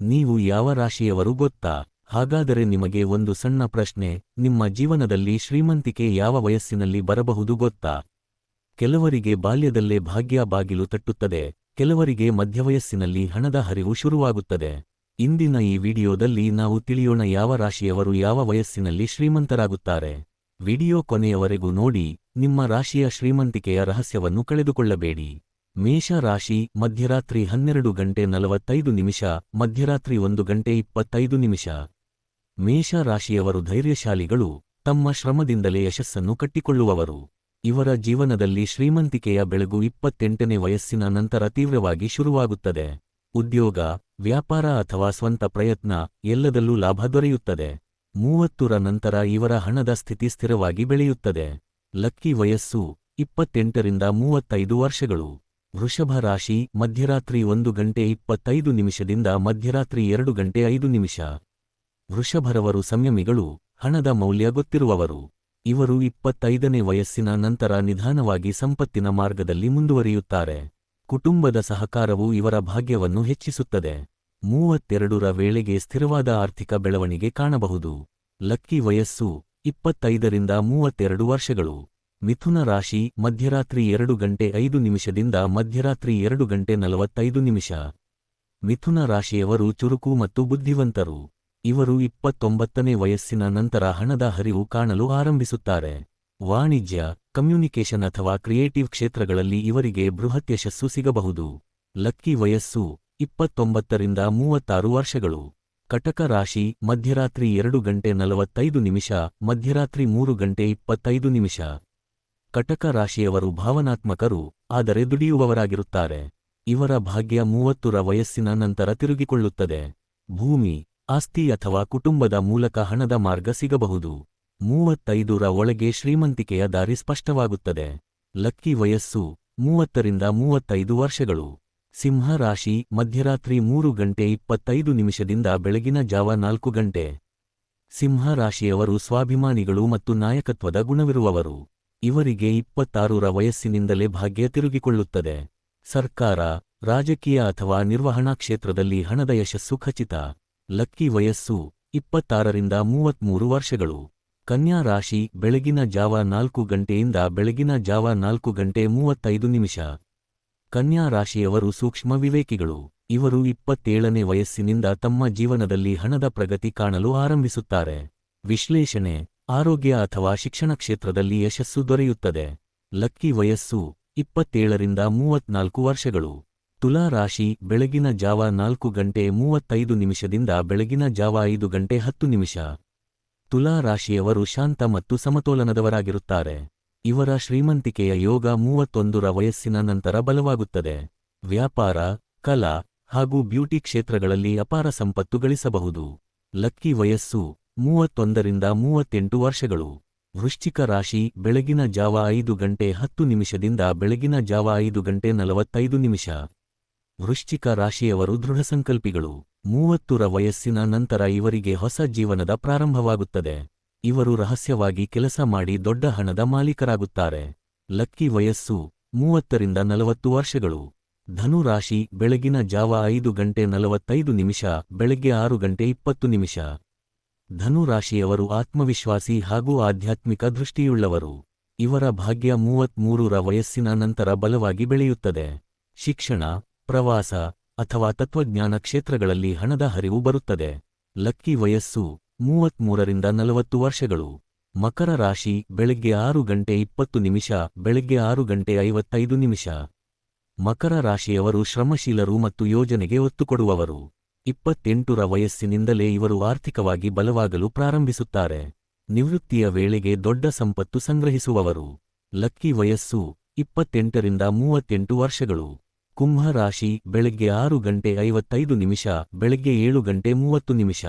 ನೀವು ಯಾವ ರಾಶಿಯವರು ಗೊತ್ತಾ? ಹಾಗಾದರೆ ನಿಮಗೆ ಒಂದು ಸಣ್ಣ ಪ್ರಶ್ನೆ, ನಿಮ್ಮ ಜೀವನದಲ್ಲಿ ಶ್ರೀಮಂತಿಕೆ ಯಾವ ವಯಸ್ಸಿನಲ್ಲಿ ಬರಬಹುದು ಗೊತ್ತಾ? ಕೆಲವರಿಗೆ ಬಾಲ್ಯದಲ್ಲೇ ಭಾಗ್ಯ ಬಾಗಿಲು ತಟ್ಟುತ್ತದೆ, ಕೆಲವರಿಗೆ ಮಧ್ಯವಯಸ್ಸಿನಲ್ಲಿ ಹಣದ ಹರಿವು ಶುರುವಾಗುತ್ತದೆ. ಇಂದಿನ ಈ ವಿಡಿಯೋದಲ್ಲಿ ನಾವು ತಿಳಿಯೋಣ ಯಾವ ರಾಶಿಯವರು ಯಾವ ವಯಸ್ಸಿನಲ್ಲಿ ಶ್ರೀಮಂತರಾಗುತ್ತಾರೆ. ವಿಡಿಯೋ ಕೊನೆಯವರೆಗೂ ನೋಡಿ, ನಿಮ್ಮ ರಾಶಿಯ ಶ್ರೀಮಂತಿಕೆಯ ರಹಸ್ಯವನ್ನು ಕಳೆದುಕೊಳ್ಳಬೇಡಿ. ಮೇಷ ರಾಶಿ ಮಧ್ಯರಾತ್ರಿ ಹನ್ನೆರಡು ಗಂಟೆ ನಲವತ್ತೈದು ನಿಮಿಷ, ಮಧ್ಯರಾತ್ರಿ ಒಂದು ಗಂಟೆ ಇಪ್ಪತ್ತೈದು ನಿಮಿಷ. ಮೇಷರಾಶಿಯವರು ಧೈರ್ಯಶಾಲಿಗಳು, ತಮ್ಮ ಶ್ರಮದಿಂದಲೇ ಯಶಸ್ಸನ್ನು ಕಟ್ಟಿಕೊಳ್ಳುವವರು. ಇವರ ಜೀವನದಲ್ಲಿ ಶ್ರೀಮಂತಿಕೆಯ ಬೆಳಗು ಇಪ್ಪತ್ತೆಂಟನೇ ವಯಸ್ಸಿನ ನಂತರ ತೀವ್ರವಾಗಿ ಶುರುವಾಗುತ್ತದೆ. ಉದ್ಯೋಗ, ವ್ಯಾಪಾರ ಅಥವಾ ಸ್ವಂತ ಪ್ರಯತ್ನ ಎಲ್ಲದಲ್ಲೂ ಲಾಭ ದೊರೆಯುತ್ತದೆ. ಮೂವತ್ತುರ ನಂತರ ಇವರ ಹಣದ ಸ್ಥಿತಿ ಸ್ಥಿರವಾಗಿ ಬೆಳೆಯುತ್ತದೆ. ಲಕ್ಕಿ ವಯಸ್ಸು ಇಪ್ಪತ್ತೆಂಟರಿಂದ ಮೂವತ್ತೈದು ವರ್ಷಗಳು. ವೃಷಭ ರಾಶಿ, ಮಧ್ಯರಾತ್ರಿ ಒಂದು ಗಂಟೆ ಇಪ್ಪತ್ತೈದು ನಿಮಿಷದಿಂದ ಮಧ್ಯರಾತ್ರಿ ಎರಡು ಗಂಟೆ ಐದು ನಿಮಿಷ. ವೃಷಭರವರು ಸಂಯಮಿಗಳು, ಹಣದ ಮೌಲ್ಯ ಗೊತ್ತಿರುವವರು. ಇವರು ಇಪ್ಪತ್ತೈದನೇ ವಯಸ್ಸಿನ ನಂತರ ನಿಧಾನವಾಗಿ ಸಂಪತ್ತಿನ ಮಾರ್ಗದಲ್ಲಿ ಮುಂದುವರಿಯುತ್ತಾರೆ. ಕುಟುಂಬದ ಸಹಕಾರವು ಇವರ ಭಾಗ್ಯವನ್ನು ಹೆಚ್ಚಿಸುತ್ತದೆ. ಮೂವತ್ತೆರಡರ ವೇಳೆಗೆ ಸ್ಥಿರವಾದ ಆರ್ಥಿಕ ಬೆಳವಣಿಗೆ ಕಾಣಬಹುದು. ಲಕ್ಕಿ ವಯಸ್ಸು, ಇಪ್ಪತ್ತೈದರಿಂದ ಮೂವತ್ತೆರಡು ವರ್ಷಗಳು. ಮಿಥುನ ರಾಶಿ, ಮಧ್ಯರಾತ್ರಿ ಎರಡು ಗಂಟೆ ಐದು ನಿಮಿಷದಿಂದ ಮಧ್ಯರಾತ್ರಿ ಎರಡು ಗಂಟೆ ನಲವತ್ತೈದು ನಿಮಿಷ. ಮಿಥುನ ರಾಶಿಯವರು ಚುರುಕು ಮತ್ತು ಬುದ್ಧಿವಂತರು. ಇವರು ಇಪ್ಪತ್ತೊಂಬತ್ತನೇ ವಯಸ್ಸಿನ ನಂತರ ಹಣದ ಹರಿವು ಕಾಣಲು ಆರಂಭಿಸುತ್ತಾರೆ. ವಾಣಿಜ್ಯ, ಕಮ್ಯುನಿಕೇಷನ್ ಅಥವಾ ಕ್ರಿಯೇಟಿವ್ ಕ್ಷೇತ್ರಗಳಲ್ಲಿ ಇವರಿಗೆ ಬೃಹತ್ ಯಶಸ್ಸು ಸಿಗಬಹುದು. ಲಕ್ಕಿ ವಯಸ್ಸು, ಇಪ್ಪತ್ತೊಂಬತ್ತರಿಂದ ಮೂವತ್ತಾರು ವರ್ಷಗಳು. ಕಟಕ ರಾಶಿ, ಮಧ್ಯರಾತ್ರಿ ಎರಡು ಗಂಟೆ ನಲವತ್ತೈದು ನಿಮಿಷ, ಮಧ್ಯರಾತ್ರಿ ಮೂರು ಗಂಟೆ ಇಪ್ಪತ್ತೈದು ನಿಮಿಷ. ಕಟಕ ರಾಶಿಯವರು ಭಾವನಾತ್ಮಕರು, ಆದರೆ ದುಡಿಯುವವರಾಗಿರುತ್ತಾರೆ. ಇವರ ಭಾಗ್ಯ ಮೂವತ್ತುರ ವಯಸ್ಸಿನ ನಂತರ ತಿರುಗಿಕೊಳ್ಳುತ್ತದೆ. ಭೂಮಿ, ಆಸ್ತಿ ಅಥವಾ ಕುಟುಂಬದ ಮೂಲಕ ಹಣದ ಮಾರ್ಗ ಸಿಗಬಹುದು. ಮೂವತ್ತೈದರ ಒಳಗೆ ಶ್ರೀಮಂತಿಕೆಯ ದಾರಿ ಸ್ಪಷ್ಟವಾಗುತ್ತದೆ. ಲಕ್ಕಿ ವಯಸ್ಸು, ಮೂವತ್ತರಿಂದ ಮೂವತ್ತೈದು ವರ್ಷಗಳು. ಸಿಂಹ ರಾಶಿ, ಮಧ್ಯರಾತ್ರಿ ಮೂರು ಗಂಟೆ ಇಪ್ಪತ್ತೈದು ನಿಮಿಷದಿಂದ ಬೆಳಗಿನ ಜಾವ ನಾಲ್ಕು ಗಂಟೆ. ಸಿಂಹ ರಾಶಿಯವರು ಸ್ವಾಭಿಮಾನಿಗಳು ಮತ್ತು ನಾಯಕತ್ವದ ಗುಣವಿರುವವರು. ಇವರಿಗೆ ಇಪ್ಪತ್ತಾರರ ವಯಸ್ಸಿನಿಂದಲೇ ಭಾಗ್ಯ ತಿರುಗಿಕೊಳ್ಳುತ್ತದೆ. ಸರ್ಕಾರ, ರಾಜಕೀಯ ಅಥವಾ ನಿರ್ವಹಣಾ ಕ್ಷೇತ್ರದಲ್ಲಿ ಹಣದ ಯಶಸ್ಸು ಖಚಿತ. ಲಕ್ಕಿ ವಯಸ್ಸು ಇಪ್ಪತ್ತಾರರಿಂದ ಮೂವತ್ಮೂರು ವರ್ಷಗಳು. ಕನ್ಯಾ ರಾಶಿ, ಬೆಳಗಿನ ಜಾವ ನಾಲ್ಕು ಗಂಟೆಯಿಂದ ಬೆಳಗಿನ ಜಾವ ನಾಲ್ಕು ಗಂಟೆ ಮೂವತ್ತೈದು ನಿಮಿಷ. ಕನ್ಯಾ ರಾಶಿಯವರು ಸೂಕ್ಷ್ಮ ವಿವೇಕಿಗಳು. ಇವರು ಇಪ್ಪತ್ತೇಳನೇ ವಯಸ್ಸಿನಿಂದ ತಮ್ಮ ಜೀವನದಲ್ಲಿ ಹಣದ ಪ್ರಗತಿ ಕಾಣಲು ಆರಂಭಿಸುತ್ತಾರೆ. ವಿಶ್ಲೇಷಣೆ ಆರೋಗ್ಯ ಅಥವಾ ಶಿಕ್ಷಣ ಕ್ಷೇತ್ರದಲ್ಲಿ ಯಶಸ್ಸು ದೊರೆಯುತ್ತದೆ. ಲಕ್ಕಿ ವಯಸ್ಸು, ಇಪ್ಪತ್ತೇಳರಿಂದ ಮೂವತ್ನಾಲ್ಕು ವರ್ಷಗಳು. ತುಲಾ ರಾಶಿ, ಬೆಳಗಿನ ಜಾವ ನಾಲ್ಕು ಗಂಟೆ ಮೂವತ್ತೈದು ನಿಮಿಷದಿಂದ ಬೆಳಗಿನ ಜಾವ ಐದು ಗಂಟೆ ಹತ್ತು ನಿಮಿಷ. ತುಲಾ ರಾಶಿಯವರು ಶಾಂತ ಮತ್ತು ಸಮತೋಲನದವರಾಗಿರುತ್ತಾರೆ. ಇವರ ಶ್ರೀಮಂತಿಕೆಯ ಯೋಗ ಮೂವತ್ತೊಂದರ ವಯಸ್ಸಿನ ನಂತರ ಬಲವಾಗುತ್ತದೆ. ವ್ಯಾಪಾರ, ಕಲಾ ಹಾಗೂ ಬ್ಯೂಟಿ ಕ್ಷೇತ್ರಗಳಲ್ಲಿ ಅಪಾರ ಸಂಪತ್ತು ಗಳಿಸಬಹುದು. ಲಕ್ಕಿ ವಯಸ್ಸು ಮೂವತ್ತೊಂದರಿಂದ ಮೂವತ್ತೆಂಟು ವರ್ಷಗಳು. ವೃಶ್ಚಿಕ ರಾಶಿ, ಬೆಳಗಿನ ಜಾವ ಐದು ಗಂಟೆ ಹತ್ತು ನಿಮಿಷದಿಂದ ಬೆಳಗಿನ ಜಾವ ಐದು ಗಂಟೆ ನಲವತ್ತೈದು ನಿಮಿಷ. ವೃಶ್ಚಿಕ ರಾಶಿಯವರು ದೃಢಸಂಕಲ್ಪಿಗಳು. ಮೂವತ್ತುರ ವಯಸ್ಸಿನ ನಂತರ ಇವರಿಗೆ ಹೊಸ ಜೀವನದ ಪ್ರಾರಂಭವಾಗುತ್ತದೆ. ಇವರು ರಹಸ್ಯವಾಗಿ ಕೆಲಸ ಮಾಡಿ ದೊಡ್ಡ ಹಣದ ಮಾಲೀಕರಾಗುತ್ತಾರೆ. ಲಕ್ಕಿ ವಯಸ್ಸು, ಮೂವತ್ತರಿಂದ ನಲವತ್ತು ವರ್ಷಗಳು. ಧನು ರಾಶಿ ಬೆಳಗಿನ ಜಾವ ಐದು ಗಂಟೆ ನಲವತ್ತೈದು ನಿಮಿಷ, ಬೆಳಗ್ಗೆ ಆರು ಗಂಟೆ ಇಪ್ಪತ್ತು ನಿಮಿಷ. ಧನು ರಾಶಿಯವರು ಆತ್ಮವಿಶ್ವಾಸಿ ಹಾಗೂ ಆಧ್ಯಾತ್ಮಿಕ ದೃಷ್ಟಿಯುಳ್ಳವರು. ಇವರ ಭಾಗ್ಯ ಮೂವತ್ಮೂರರ ವಯಸ್ಸಿನ ನಂತರ ಬಲವಾಗಿ ಬೆಳೆಯುತ್ತದೆ. ಶಿಕ್ಷಣ, ಪ್ರವಾಸ ಅಥವಾ ತತ್ವಜ್ಞಾನ ಕ್ಷೇತ್ರಗಳಲ್ಲಿ ಹಣದ ಹರಿವು ಬರುತ್ತದೆ. ಲಕ್ಕಿ ವಯಸ್ಸು ಮೂವತ್ಮೂರರಿಂದ ನಲವತ್ತು ವರ್ಷಗಳು. ಮಕರ ರಾಶಿ ಬೆಳಗ್ಗೆ ಆರು ಗಂಟೆ ಇಪ್ಪತ್ತು ನಿಮಿಷ, ಬೆಳಗ್ಗೆ ಆರು ಗಂಟೆ ಐವತ್ತೈದು ನಿಮಿಷ. ಮಕರ ರಾಶಿಯವರು ಶ್ರಮಶೀಲರು ಮತ್ತು ಯೋಜನೆಗೆ ಒತ್ತು ಕೊಡುವವರು. ಇಪ್ಪತ್ತೆಂಟುರ ವಯಸ್ಸಿನಿಂದಲೇ ಇವರು ಆರ್ಥಿಕವಾಗಿ ಬಲವಾಗಲು ಪ್ರಾರಂಭಿಸುತ್ತಾರೆ. ನಿವೃತ್ತಿಯ ವೇಳೆಗೆ ದೊಡ್ಡ ಸಂಪತ್ತು ಸಂಗ್ರಹಿಸುವವರು. ಲಕ್ಕಿ ವಯಸ್ಸು ಇಪ್ಪತ್ತೆಂಟರಿಂದ ಮೂವತ್ತೆಂಟು ವರ್ಷಗಳು. ಕುಂಭ ರಾಶಿ, ಬೆಳಗ್ಗೆ ಆರು ಗಂಟೆ ಐವತ್ತೈದು ನಿಮಿಷ, ಬೆಳಗ್ಗೆ ಏಳು ಗಂಟೆ ಮೂವತ್ತು ನಿಮಿಷ.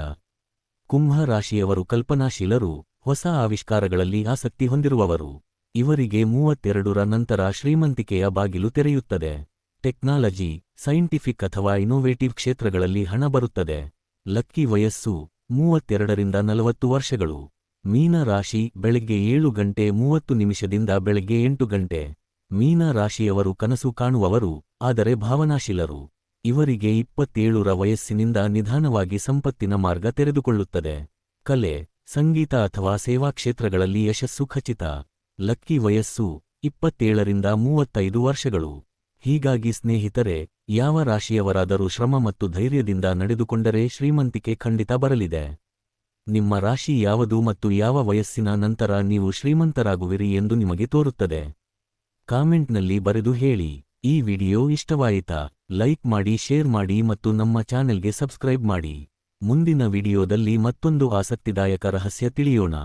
ಕುಂಭ ರಾಶಿಯವರು ಕಲ್ಪನಾಶೀಲರು, ಹೊಸ ಆವಿಷ್ಕಾರಗಳಲ್ಲಿ ಆಸಕ್ತಿ ಹೊಂದಿರುವವರು. ಇವರಿಗೆ ಮೂವತ್ತೆರಡರ ನಂತರ ಶ್ರೀಮಂತಿಕೆಯ ಬಾಗಿಲು ತೆರೆಯುತ್ತದೆ. ಟೆಕ್ನಾಲಜಿ, ಸೈಂಟಿಫಿಕ್ ಅಥವಾ ಇನೋವೇಟಿವ್ ಕ್ಷೇತ್ರಗಳಲ್ಲಿ ಹಣ ಬರುತ್ತದೆ. ಲಕ್ಕಿ ವಯಸ್ಸು, ಮೂವತ್ತೆರಡರಿಂದ ನಲವತ್ತು ವರ್ಷಗಳು. ಮೀನ ರಾಶಿ, ಬೆಳಗ್ಗೆ ಏಳು ಗಂಟೆ ಮೂವತ್ತು ನಿಮಿಷದಿಂದ ಬೆಳಗ್ಗೆ ಎಂಟು ಗಂಟೆ. ಮೀನ ರಾಶಿಯವರು ಕನಸು ಕಾಣುವವರು, ಆದರೆ ಭಾವನಾಶೀಲರು. ಇವರಿಗೆ ಇಪ್ಪತ್ತೇಳುರ ವಯಸ್ಸಿನಿಂದ ನಿಧಾನವಾಗಿ ಸಂಪತ್ತಿನ ಮಾರ್ಗ ತೆರೆದುಕೊಳ್ಳುತ್ತದೆ. ಕಲೆ, ಸಂಗೀತ ಅಥವಾ ಸೇವಾ ಕ್ಷೇತ್ರಗಳಲ್ಲಿ ಯಶಸ್ಸು ಖಚಿತ. ಲಕ್ಕಿ ವಯಸ್ಸು, ಇಪ್ಪತ್ತೇಳರಿಂದ ಮೂವತ್ತೈದು ವರ್ಷಗಳು. ಹೀಗಾಗಿ ಸ್ನೇಹಿತರೆ, ಯಾವ ರಾಶಿಯವರಾದರೂ ಶ್ರಮ ಮತ್ತು ಧೈರ್ಯದಿಂದ ನಡೆದುಕೊಂಡರೆ ಶ್ರೀಮಂತಿಕೆ ಖಂಡಿತ ಬರಲಿದೆ. ನಿಮ್ಮ ರಾಶಿ ಯಾವುದು ಮತ್ತು ಯಾವ ವಯಸ್ಸಿನ ನಂತರ ನೀವು ಶ್ರೀಮಂತರಾಗುವಿರಿ ಎಂದು ನಿಮಗೆ ತೋರುತ್ತದೆ. ಕಾಮೆಂಟ್ನಲ್ಲಿ ಬರೆದು ಹೇಳಿ. ಈ ವಿಡಿಯೋ ಇಷ್ಟವಾಯಿತಾ? ಲೈಕ್ ಮಾಡಿ, ಶೇರ್ ಮಾಡಿ ಮತ್ತು ನಮ್ಮ ಚಾನೆಲ್ಗೆ ಸಬ್ಸ್ಕ್ರೈಬ್ ಮಾಡಿ. ಮುಂದಿನ ವಿಡಿಯೋದಲ್ಲಿ ಮತ್ತೊಂದು ಆಸಕ್ತಿದಾಯಕ ರಹಸ್ಯ ತಿಳಿಯೋಣ.